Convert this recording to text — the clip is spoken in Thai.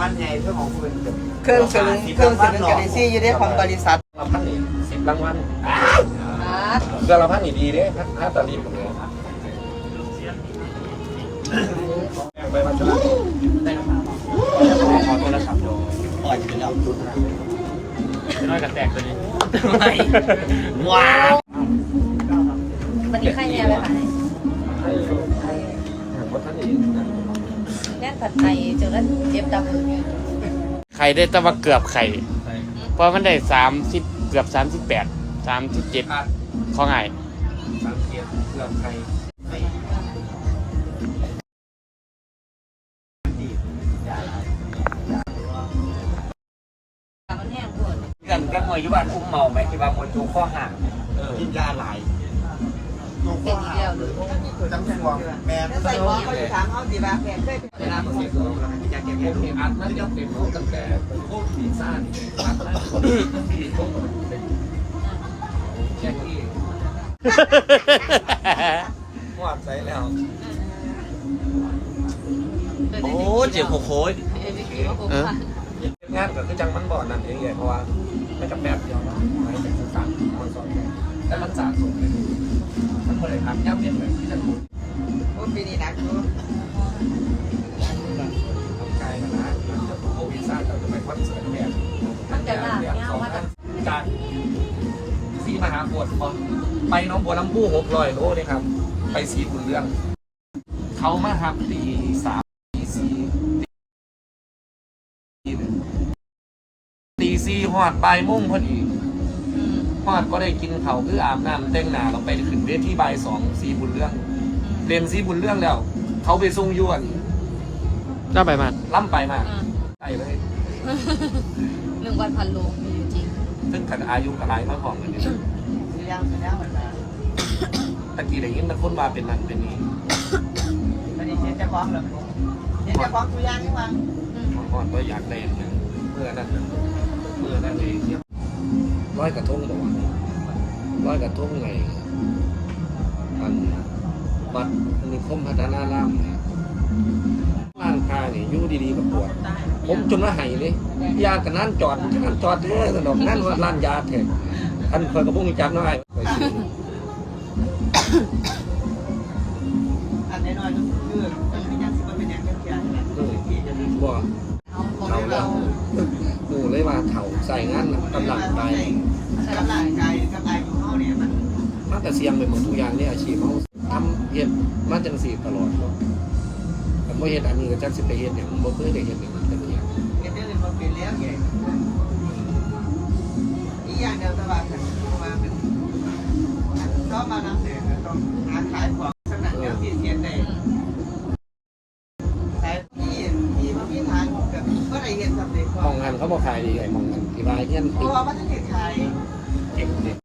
บ้านใหญ่เรื่องของคุณเครื่องสลึงเครื่องสลึงกับดิซี่อยู่ได้ของบริษัทละพันนี่สิบรางวัลอ่าเดือนละพันนี่ดีเด้ถ้าถ้าตาลีผมเนี่ยไปมาจุฬาขอโทรศัพท์โยอ่อนไปแล้วจุดนะน้อยกับแตกตัวนี้ว้าววันนี้ใครเนี่ยไปไหนให้เพราะท่านนี่ แน่นผัดไทยเจอแล้วเจ็บดำมือเนี่ยไข่ได้แตะว่าเกือบไข่ เพราะมันได้สามสิบเกือบสามสิบแปดสามสิบเจ็ดข้อไงสามเกียรติเรื่องใครมันแห้งปวดเกินก็มวยยุบานอุ้มเมาไหมที่ว่าคนจูข้อห่างกินยาหลายเป็นอีกแล้วเลยจำ ห่วงแม่ใส่หม้อเขาจะถามเขาดีบ้างแม่เคยเวลาเขาเสียตัวอยากเก็บผเงินมเห็นอัดมันยังเป็นรูปตั้งแต่พวกดีซ่านี่อัดแล้วที่พวกเป็นแจ็คกี้หวานใส่แล้วโอ้เจ็บหัวโค้ยเอองานก็คือจังมันบ่อนั่นเองเลยเพราะว่าไม่จำแบบเดียวนะไม่เป็นสั่งมันสอนแต่มันสะสมเลยมันก็เลยทำย่ำเย็นเลยที่จะพูด จากซีมหาปวดพอไปน้องบัวลำพูหกร้อยโลเลยครับ ไปสีบุญเรื่อง เขามาครับตีสามตีสี่ตีหนึ่งตีสี่หอดปลายโมุ่งพอดีหอดก็ได้กินเขาวคืออาบน้ำแต่งหน้าเราไปขึ้นเวทีบ่ายสองสีบุญเรื่องเรียนสีบุญเรื่องแล้ว เขาไปส่งยวนเจ้าไปมาล่ำไปมากไปเลยหนึ่งวันพันโลมีอยู่จริง ซึ่งกันอายุกับหลายมาของกันเนี่ยซื้อย่างซื้อย่างเหมือนกันตะกี้ได้ยินแต่คนมาเป็นนั่นเป็นนี่วันนี้เจ๊จะฟ้องเหรอเจ๊จะฟ้องซื้อย่างยังวางก่อนก็อยากได้อย่างนั้นเมื่อนั้นน่ะเมื่อนั้นเองเนี่ยร้อยกระทงบอกว่าร้อยกระทงไงอันวัดนิคมพัฒนารามเนี่อยู่ดีๆก็ปวด ผมจนว่าไห้เลยยากันนั่นจอดนั่นจอดแท้สนอกนั่นว่าร้านยาแท้อันเคยกับพวกนี้จับน้อยไปซื้ออันน้อยๆก็คือมันเป็นยังสิมันเป็นยังเกี่ยวกับเออบ่เอาของเถาแล้วดูเลยว่าเถาใส่งานน่ะกำลังไปกำลังใจกำลังอยู่เขาเนี่ยมันมาแต่เสียงไปหมดทุกอย่างเนี่ยอาชีพเขาทำเฮ็ดมาจังสีตลอดเนาะ แต่บ่เฮ็ดอันนี้ก็จักสิไปเฮ็ดหยังบ่เคยได้เฮ็ดหยังจังซี่เงินเดือนมันเป็นแล้วไงอีกอย่างเดียวสบายกันมาเป็นชอบมานำเสนอต้องหาขายของสนั่นแล้วที่เทียนได้แต่พี่พี่มาพี่ทางกับเมื่อไรเห็นสำเร็จมองหันเขาบ่ขายดีไอ้มองหันที่ว่านเฮียนเพราะว่ามันจะเห็นขายเก่งเด็ก